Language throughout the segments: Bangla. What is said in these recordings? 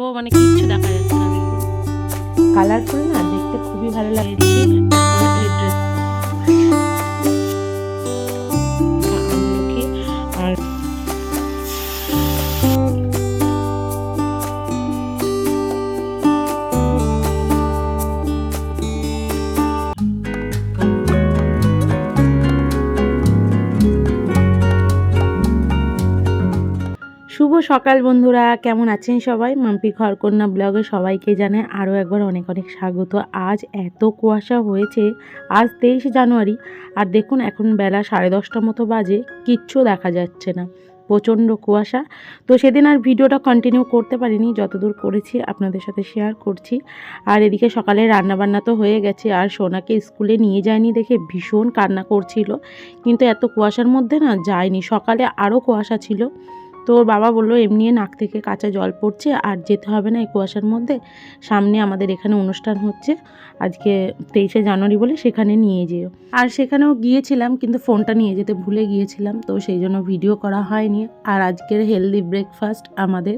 পুরো মানে কিচ্ছু দেখা যাচ্ছে না। কালারফুল না দেখতে খুবই ভালো লাগছে। সকাল বন্ধুরা, কেমন আছেন সবাই? মাম্পি ঘরকন্যা ব্লগে সবাইকে জানে আরও একবার অনেক অনেক স্বাগত। আজ এত কুয়াশা হয়েছে, আজ তেইশে জানুয়ারি, আর দেখুন এখন বেলা সাড়ে দশটা মতো বাজে, কিচ্ছু দেখা যাচ্ছে না, প্রচণ্ড কুয়াশা। তো সেদিন আর ভিডিওটা কন্টিনিউ করতে পারিনি, যতদূর করেছি আপনাদের সাথে শেয়ার করছি। আর এদিকে সকালে রান্নাবান্না তো হয়ে গেছে, আর সোনাকে স্কুলে নিয়ে যায়নি দেখে ভীষণ কান্না করছিল। কিন্তু এত কুয়াশার মধ্যে না যায়নি, সকালে আরও কুয়াশা ছিল। তো ওর বাবা বলল, এমনি নাক থেকে কাঁচা জল পড়ছে, আর যেতে হবে না এই কুয়াশার মধ্যে। সামনে আমাদের এখানে অনুষ্ঠান হচ্ছে, আজকে তেইশে জানুয়ারি বলে সেখানে নিয়ে যেও। আর সেখানেও গিয়েছিলাম, কিন্তু ফোনটা নিয়ে যেতে ভুলে গিয়েছিলাম, তো সেই জন্য ভিডিও করা হয়নি। আর আজকের হেলদি ব্রেকফাস্ট আমাদের।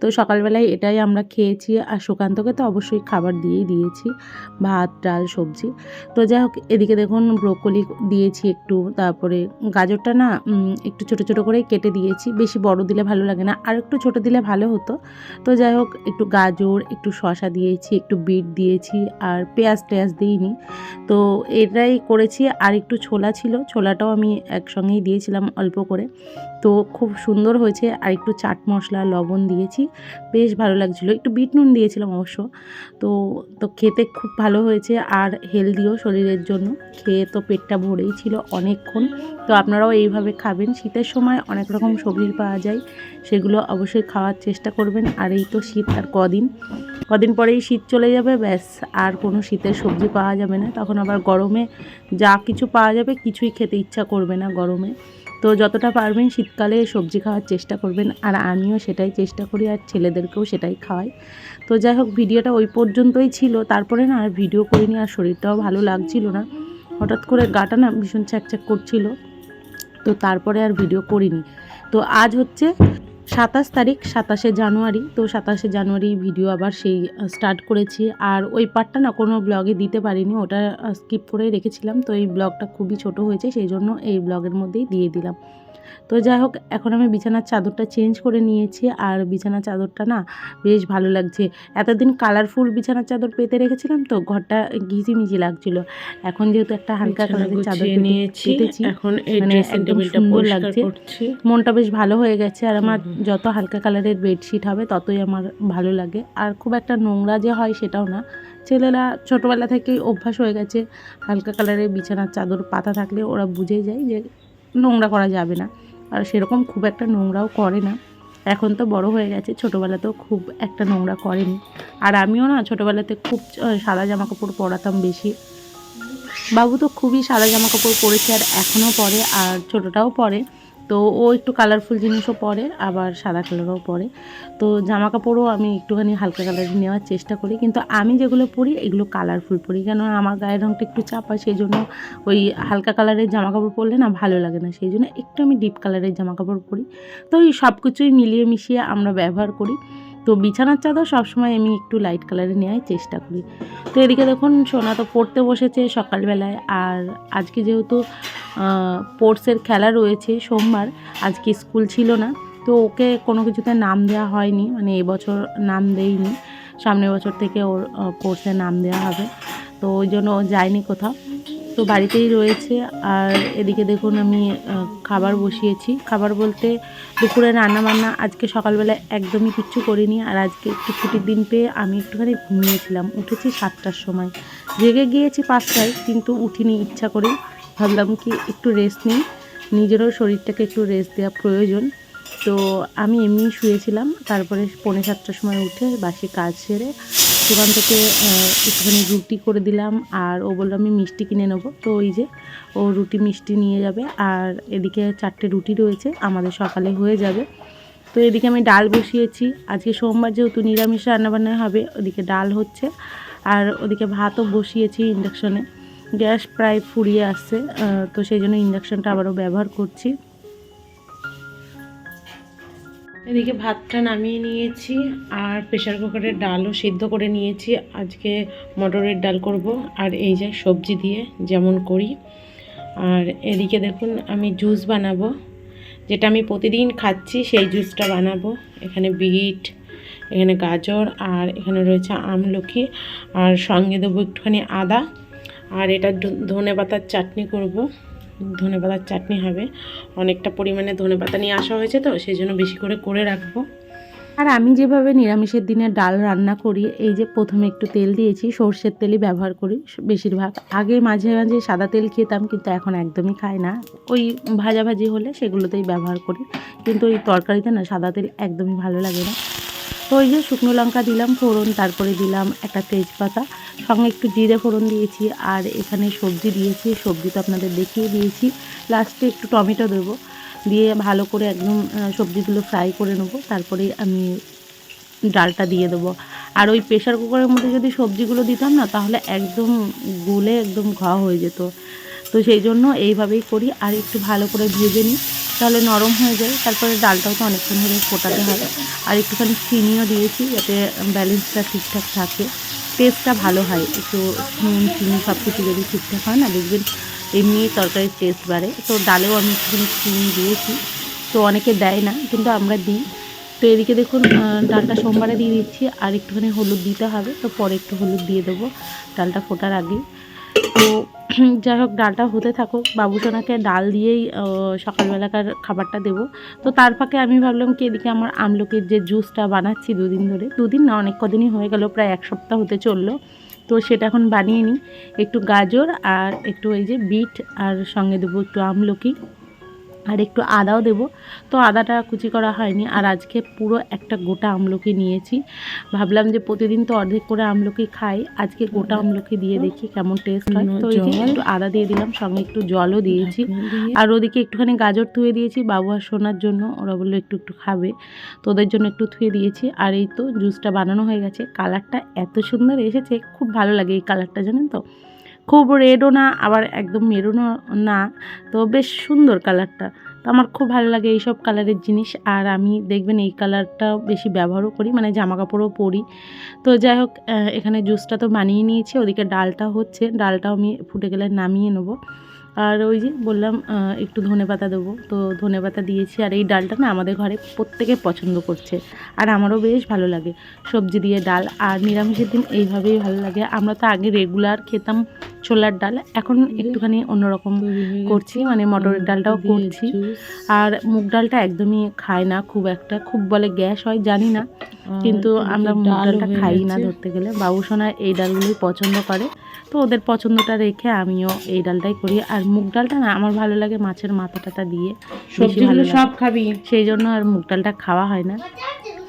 তো সকালবেলায় এটাই আমরা খেয়েছি, আর সুকান্তকে তো অবশ্যই খাবার দিয়েই দিয়েছি, ভাত, ডাল, সবজি। তো যাই হোক, এদিকে দেখুন ব্রোকলি দিয়েছি একটু, তারপরে গাজরটা না একটু ছোট ছোট করে কেটে দিয়েছি, বেশি বড় দিলে ভালো লাগে না। আর একটু ছোট দিলে ভালো হতো। তো যাই হোক, একটু গাজর, একটু শশা দিয়েছি, একটু বিট দিয়েছি আর পেঁয়াজ টেয়াজ দিইনি। তো এটাই করেছি। আর একটু ছোলা ছিল, ছোলাটাও আমি একসঙ্গেই দিয়েছিলাম অল্প করে। তো খুব সুন্দর হয়েছে। আর একটু চাট মশলা, লবণ দিয়েছি। বেশ ভালো লাগছিল। একটু বিট নুন দিয়েছিলাম অবশ্য। তো তো খেতে খুব ভালো হয়েছে। আর হেলদিও শরীরের জন্য। খেয়ে তো পেটটা ভরেই ছিল অনেকক্ষণ। তো আপনারাও এইভাবে খাবেন। শীতের সময় অনেক রকম সবজি পাওয়া যায়। সেগুলো অবশ্যই খাওয়ার চেষ্টা করবেন। আর এই তো শীত আর কদিন। কদিন পরেই শীত চলে যাবে, ব্যাস, আর কোনো শীতের সবজি পাওয়া যাবে না। তখন আবার গরমে যা কিছু পাওয়া যাবে, কিছুই খেতে ইচ্ছা করবে না গরমে। তো যতটা পারবেন শীতকালে সবজি খাওয়ার চেষ্টা করবেন। আর আমিও সেটাই চেষ্টা করি, আর ছেলেদেরকেও সেটাই খাওয়াই। তো যাই হোক, ভিডিওটা ওই পর্যন্তই ছিল। তারপরে না আর ভিডিও করিনি, আর শরীরটাও ভালো লাগছিল না। হঠাৎ করে গাটা না ভীষণ চ্যাকচ্যাক করছিল। তো তারপরে আর ভিডিও করিনি। তো আজ হচ্ছে সাতাশ তারিখ, সাতাশে জানুয়ারি। তো সাতাশে জানুয়ারি ভিডিও আবার সেই স্টার্ট করেছি। আর ওই পার্টটা না কোনো ব্লগে দিতে পারিনি, ওটা স্কিপ করে রেখেছিলাম। তো এই ব্লগটা খুবই ছোট হয়েছে, সেই জন্য এই ব্লগের মধ্যেই দিয়ে দিলাম। তো যাই হোক এখন আমি বিছানার চাদরটা চেঞ্জ করে নিয়েছি আর বিছানার চাদরটা না বেশ ভালো লাগছে। এতদিন কালারফুল বিছানার চাদর পেতে রেখেছিলাম তো ঘরটা ঘিজিমিজি লাগছিল। এখন যেহেতু একটা হালকা কালারের চাদর নিয়েছি এখন মানে একদম সুন্দর লাগছে। মনটা বেশ ভালো হয়ে গেছে আর আমার যত হালকা কালারের বেডশিট হবে ততই আমার ভালো লাগে। আর খুব একটা নোংরা যে হয় সেটাও না। ছেলেরা ছোটোবেলা থেকেই অভ্যাস হয়ে গেছে হালকা কালারের বিছানার চাদর পাতা থাকলে ওরা বুঝে যায় যে নোংরা করা যাবে না। আর সেরকম খুব একটা নোংরাও করে না। এখন তো বড় হয়ে গেছে, ছোটোবেলাতেও খুব একটা নোংরা করেনি। আর আমিও না ছোটোবেলাতে খুব সাদা জামা কাপড় পরাতাম বেশি। বাবু তো খুবই সাদা জামা কাপড় পরেছে আর এখনও পরে, আর ছোটোটাও পরে। তো ও একটু কালারফুল জিনিসও পরে, আবার সাদা কালারও পরে। তো জামা কাপড়ও আমি একটুখানি হালকা কালারের নেওয়ার চেষ্টা করি, কিন্তু আমি যেগুলো পরি এগুলো কালারফুল পরি। কেন আমার গায়ের রঙটা একটু চাপা সেই জন্য ওই হালকা কালারের জামা কাপড় পরলে না ভালো লাগে না, সেই জন্য একটু আমি ডিপ কালারের জামা কাপড় পরি। তো এই সব কিছুই মিলিয়ে মিশিয়ে আমরা ব্যবহার করি। তো বিছানার চাদর সবসময় আমি একটু লাইট কালারে নেওয়ার চেষ্টা করি। তো এদিকে দেখুন, সোনা তো পড়তে বসেছে সকালবেলায়। আর আজকে যেহেতু স্পোর্টসের খেলা রয়েছে সোমবার, আজকে স্কুল ছিল না। তো ওকে কোনো কিছুতে নাম দেওয়া হয়নি মানে এবছর নাম দেয়নি সামনের বছর থেকে ওর স্পোর্টসে নাম দেওয়া হবে। তো ওই জন্য ও যায়নি কোথাও। তো বাড়িতেই রয়েছে। আর এদিকে দেখুন আমি খাবার বসিয়েছি। খাবার বলতে দুপুরে রান্না বান্না আজকে সকালবেলা একদমই কিচ্ছু করিনি। আর আজকে একটু ছুটির দিন পেয়ে আমি একটুখানি ঘুমিয়েছিলাম। উঠেছি সাতটার সময়। জেগে গিয়েছি পাঁচটায়, কিন্তু উঠিনি ইচ্ছা করে। ভাবলাম কি একটু রেস্ট নিই। নিজেরও শরীরটাকে একটু রেস্ট দেওয়া প্রয়োজন। তো আমি এমনি শুয়েছিলাম। তারপরে পৌনে সাতটার সময় উঠে বাসি কাজ সেরে দোকান থেকে একটুখানি রুটি করে দিলাম। আর ও বলল, আমি মিষ্টি কিনে নেব। তো ওই যে, ও রুটি মিষ্টি নিয়ে যাবে। আর এদিকে চারটে রুটি রয়েছে, আমাদের সকালে হয়ে যাবে। তো এদিকে আমি ডাল বসিয়েছি। আজকে সোমবার যেহেতু নিরামিষ রান্নাবান্না হবে, ওদিকে ডাল হচ্ছে। আর ওদিকে ভাতও বসিয়েছি ইন্ডাকশনে। গ্যাস প্রায় ফুরিয়ে আসছে তো সেই জন্য ইন্ডাকশানটা আবারও ব্যবহার করছি। এদিকে ভাতটা নামিয়ে নিয়েছি আর প্রেশার কুকারে ডালও সিদ্ধ করে নিয়েছি। আজকে মটরের ডাল করব আর এই যে সবজি দিয়ে যেমন করি। আর এদিকে দেখুন আমি জুস বানাবো। যেটা আমি প্রতিদিন খাচ্ছি সেই জুসটা বানাবো। এখানে বিট, এখানে গাজর আর এখানে রয়েছে আমলকি আর সঙ্গে দেবো একটুখানি আদা। আর এটা ধনে পাতার চাটনি করব। ধনে পাতার চাটনি হবে। অনেকটা পরিমাণে ধনে পাতা নিয়ে আসা হয়েছে তো, সেই জন্য বেশি করে করে রাখব। আর আমি যেভাবে নিরামিষের দিনে ডাল রান্না করি, এই যে প্রথমে একটু তেল দিয়েছি, সর্ষের তেলই ব্যবহার করি বেশিরভাগ। আগে মাঝে মাঝে সাদা তেল খেতাম, কিন্তু এখন একদমই খাই না। ওই ভাজাভাজি হলে সেগুলোতেই ব্যবহার করি। কিন্তু ওই তরকারিতে না, সাদা তেল একদমই ভালো লাগে না। তো ওই যে শুকনো লঙ্কা দিলাম, ফোড়ন, তারপরে দিলাম একটা তেজপাতা, সঙ্গে একটু জিরে ফোড়ন দিয়েছি, আর এখানে সবজি দিয়েছি, সবজি তো আপনাদের দেখিয়ে দিয়েছি। লাস্টে একটু টমেটো দেবো, দিয়ে ভালো করে একদম সবজিগুলো ফ্রাই করে নেব, তারপরে আমি ডালটা দিয়ে দেবো। আর ওই প্রেশার কুকারের মধ্যে যদি সবজিগুলো দিতাম না, তাহলে একদম গুলে একদম ঘ হয়ে যেত। তো সেই জন্য এইভাবেই করি, আর একটু ভালো করে ভেজে নিই। তাহলে নরম হয়ে যায়। তারপরে ডালটাও তো অনেকক্ষণ ধরে ফোটাতে হবে আর একটুখানি চিনিও দিয়েছি যাতে ব্যালেন্সটা ঠিকঠাক থাকে। টেস্টটা ভালো হয়। একটু নুন, চিনি সব কিছু যদি ঠিকঠাক হয় না, দেখবেন এমনি তরকারির টেস্ট বাড়ে। তো ডালেও আমি একটুখানি চিনি দিয়েছি। তো অনেকে দেয় না, কিন্তু আমরা দিই। তো এদিকে দেখুন ডালটা সোমবারে দিয়ে দিচ্ছি। আর একটুখানি হলুদ দিতে হবে। তো পরে একটু হলুদ দিয়ে দেবো ডালটা ফোটার আগে। যাই হোক, ডালটা হতে থাকুক বাবুসোনাকে ডাল দিয়েই সকালবেলাকার খাবারটা দেব। তো তার ফাঁকে আমি ভাবলাম কি, এদিকে আমার আমলকির যে জুসটা বানাচ্ছি দুদিন ধরে, দুদিন না, অনেক কদিনই হয়ে গেল, প্রায় এক সপ্তাহ হতে চলল। তো সেটা এখন বানিয়ে নিই, একটু গাজর আর একটু এই যে বিট, আর সঙ্গে দেবো একটু আমলকি। আর একটু আদাও দেবো। তো আদাটা কুচি করা হয়নি আর আজকে পুরো একটা গোটা আমলকি নিয়েছি। ভাবলাম যে প্রতিদিন তো অর্ধেক করে আমলকি খাই। আজকে গোটা আমলকি দিয়ে দেখি কেমন টেস্ট হয়। তো এই যে একটু আদা দিয়ে দিলাম সঙ্গে একটু জলও দিয়েছি। আর ওদিকে একটুখানি গাজর ধুয়ে দিয়েছি। বাবু আর সোনার জন্য ওরা বলল একটু একটু খাবে। তো ওদের জন্য একটু ধুয়ে দিয়েছি। আর এই তো জুসটা বানানো হয়ে গেছে। কালারটা এত সুন্দর এসেছে খুব ভালো লাগে এই কালারটা জানেন তো? খুব রেডও না, আবার একদম মেরুনও না, তো বেশ সুন্দর কালারটা তো আমার খুব ভালো লাগে এইসব কালারের জিনিস, আর আমি দেখবেন এই কালারটা বেশি ব্যবহারও করি মানে জামা কাপড়ও পরি। তো যাই হোক এখানে জুসটা তো বানিয়ে নিয়েছি, ওদিকে ডালটা হচ্ছে, ডালটাও আমি ফুটে গেলে নামিয়ে নেব। আর ওই যে বললাম একটু ধনে পাতা দেবো, তো ধনে পাতা দিয়েছি, আর এই ডালটা না আমাদের ঘরে প্রত্যেকে পছন্দ করছে, আর আমারও বেশ ভালো লাগে সবজি দিয়ে ডাল, আর নিরামিষের দিন এইভাবেই ভালো লাগে। আমরা তো আগে রেগুলার খেতাম ছোলার ডাল। এখন একটুখানি অন্যরকম করছি মানে মটরের ডালটাও করছি। আর মুগ ডালটা একদমই খায় না খুব একটা খুব বলে গ্যাস হয় জানি না। কিন্তু আমরা মুগ ডালটা খাই না ধরতে গেলে। বাবুসোনা এই ডালগুলোই পছন্দ করে। তো ওদের পছন্দটা রেখে আমিও এই ডালটাই করি। আর মুগ ডালটা না আমার ভালো লাগে মাছের মাথা টাথা দিয়ে সব খাবি। সেই জন্য আর মুগ ডালটা খাওয়া হয় না।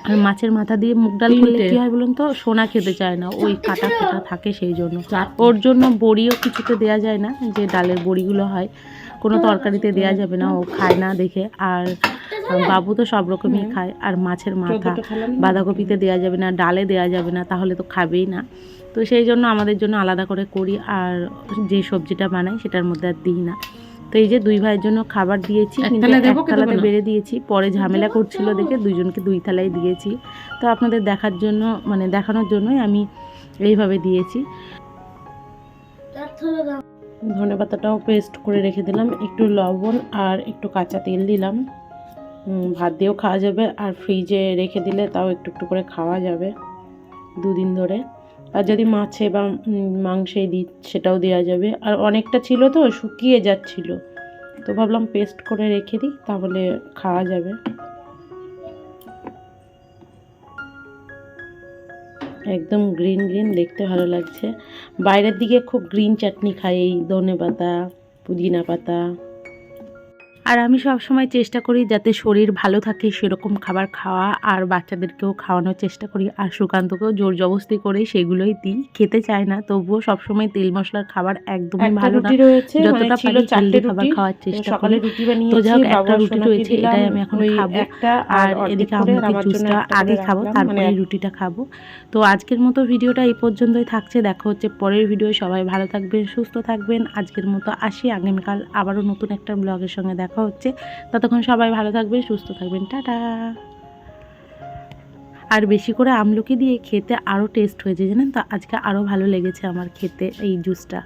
আর মাছের মাথা দিয়ে মুগ ডাল করলে। কি হয় বলুন তো? সোনা খেতে চায় না ওই কাটা কাটা থাকে সেই জন্য ওর জন্য বড়িও কিছুতে দেয়া যায় না যে ডালের বড়িগুলো হয়। কোনো তরকারিতে দেয়া যাবে না ও খায় না দেখে। আর বাবু তো সব রকমই খায় আর মাছের মাথা বাঁধাকপিতে দেওয়া যাবে না ডালে দেওয়া যাবে না তাহলে তো খাবেই না। তো সেই জন্য আমাদের জন্য আলাদা করে করি আর যে সবজিটা বানাই সেটার মধ্যে আর দিই না। তো এই যে দুই ভাইয়ের জন্য খাবার দিয়েছি কিন্তু এক থালাতে বেড়ে দিয়েছি। পরে ঝামেলা করছিল দেখে দুইজনকে দুই থালায় দিয়েছি। তো আপনাদের দেখার জন্য মানে দেখানোর জন্যই আমি এইভাবে দিয়েছি। ধনে পাতাটাও পেস্ট করে রেখে দিলাম। একটু লবণ আর একটু কাঁচা তেল দিলাম। ভাত দিয়েও খাওয়া যাবে। আর ফ্রিজে রেখে দিলে তাও একটু একটু করে খাওয়া যাবে। দুদিন ধরে। আর যদি মাছে বা মাংসে দিই সেটাও দেওয়া যাবে। আর অনেকটা ছিল তো শুকিয়ে যাচ্ছিল। তো ভাবলাম পেস্ট করে রেখে দিই তাহলে খাওয়া যাবে। একদম গ্রিন গ্রিন দেখতে ভালো লাগছে। বাইরের দিকে খুব গ্রিন চাটনি খাই এই ধনে পাতা পুদিনা পাতা। আর আমি সব সময় চেষ্টা করি যাতে শরীর ভালো থাকে সেরকম খাবার খাওয়া আর বাচ্চাদেরকেও খাওয়ানোর চেষ্টা করি। আর সুকান্তকেও জোর জবস্তি করে সেগুলোই দিই। খেতে চায় না তবুও সবসময় তেল মশলার খাবার একদমই ভালো না। যতটা মানে ছিল পারি চারটে খাবার খাওয়ার চেষ্টা করি। তো যাই হোক, একটা রুটি রয়েছে, এটাই আমি এখন খাব। একটা আর এদিকে করে আমলকি জুসটা আগে খাব তারপরে মানে রুটিটা খাব। তো আজকের মতো ভিডিওটা এই পর্যন্তই থাকছে। দেখা হচ্ছে পরের ভিডিও সবাই ভালো থাকবেন সুস্থ থাকবেন। আজকের মতো আসি আগামীকাল আবারও নতুন একটা ব্লগের সঙ্গে দেখা হচ্ছে। ততক্ষণ সবাই ভালো থাকবেন, সুস্থ থাকবেন। টাটা। আর বেশি করে আমলকি দিয়ে খেতে আরও টেস্ট হয়েছে, জানেন তো? আজকে আরও ভালো লেগেছে আমার খেতে এই জুসটা